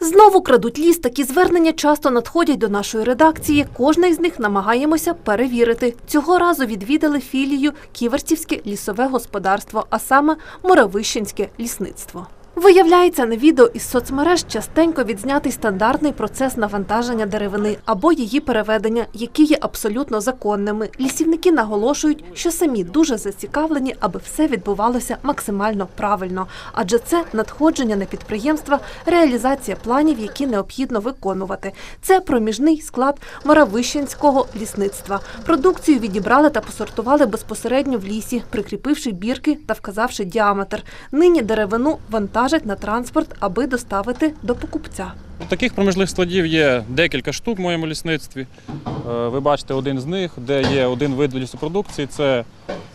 Знову крадуть ліс. Такі звернення часто надходять до нашої редакції. Кожне із них намагаємося перевірити. Цього разу відвідали філію Ківерцівське лісове господарство, а саме Моравищенське лісництво. Виявляється, на відео із соцмереж частенько відзнятий стандартний процес навантаження деревини або її переведення, які є абсолютно законними. Лісівники наголошують, що самі дуже зацікавлені, аби все відбувалося максимально правильно, адже це надходження на підприємства, реалізація планів, які необхідно виконувати. Це проміжний склад Моравищенського лісництва. Продукцію відібрали та посортували безпосередньо в лісі, прикріпивши бірки та вказавши діаметр. Нині деревину вантажать на транспорт, аби доставити до покупця. Таких проміжних складів є декілька штук в моєму лісництві. Е, Ви бачите один з них, де є один вид лісопродукції це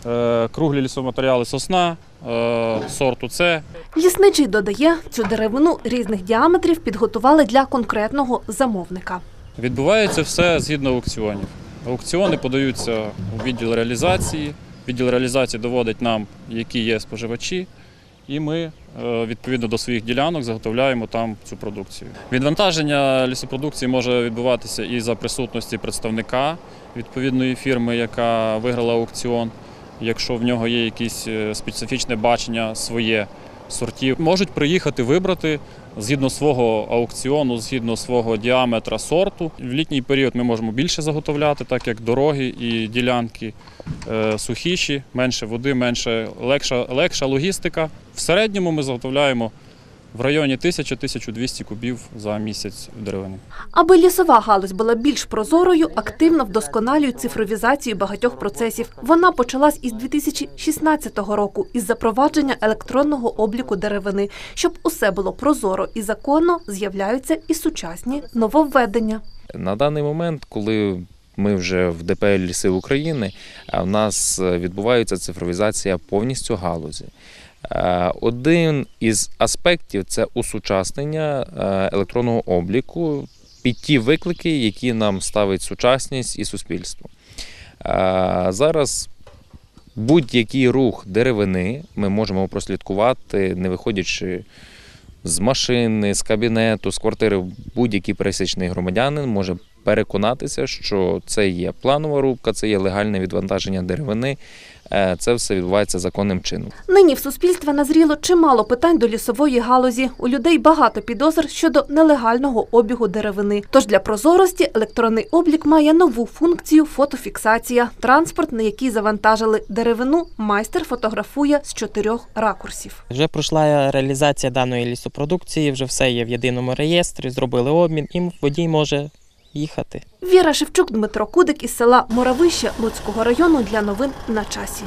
е, круглі лісоматеріали сосна, е, сорту С. Лісничий додає, цю деревину різних діаметрів підготували для конкретного замовника. Відбувається все згідно аукціонів. Аукціони подаються у відділ реалізації. Відділ реалізації доводить нам, які є споживачі, і ми е, відповідно до своїх ділянок заготовляємо там цю продукцію. Відвантаження лісопродукції може відбуватися і за присутності представника відповідної фірми, яка виграла аукціон. Якщо в нього є якесь е, специфічне бачення своє сортів, можуть приїхати вибрати згідно свого аукціону, згідно свого діаметра сорту. В літній період ми можемо більше заготовляти, так як дороги і ділянки е, сухіші, менше води, менше легша, легша логістика. В середньому ми заготовляємо в районі 1000-1200 кубів за місяць деревини. Аби лісова галузь була більш прозорою, активно вдосконалюють цифровізацію багатьох процесів. Вона почалась із 2016 року із запровадження електронного обліку деревини. Щоб усе було прозоро і законно, з'являються і сучасні нововведення. На даний момент, коли ми вже в ДПЛ Ліси України, в нас е, відбувається цифровізація повністю галузі. Е, Один із аспектів це усучаснення е, електронного обліку під ті виклики, які нам ставить сучасність і суспільство. Зараз будь-який рух деревини ми можемо прослідкувати, не виходячи з машини, з кабінету, з квартири, будь-який пересічний громадянин може переконатися, що це є планова рубка, це є легальне відвантаження деревини. Е, Це все відбувається законним чином. Нині в суспільстві назріло чимало питань до лісової галузі. У людей багато підозр щодо нелегального обігу деревини. Тож для прозорості електронний облік має нову функцію фотофіксація. Транспорт, на який завантажили деревину, майстер фотографує з чотирьох ракурсів. Вже пройшла реалізація даної лісопродукції, вже все є в єдиному реєстрі, зробили обмін, і водій може їхати. Віра Шевчук, Дмитро Кудик із села Моравище Луцького району для новин на часі.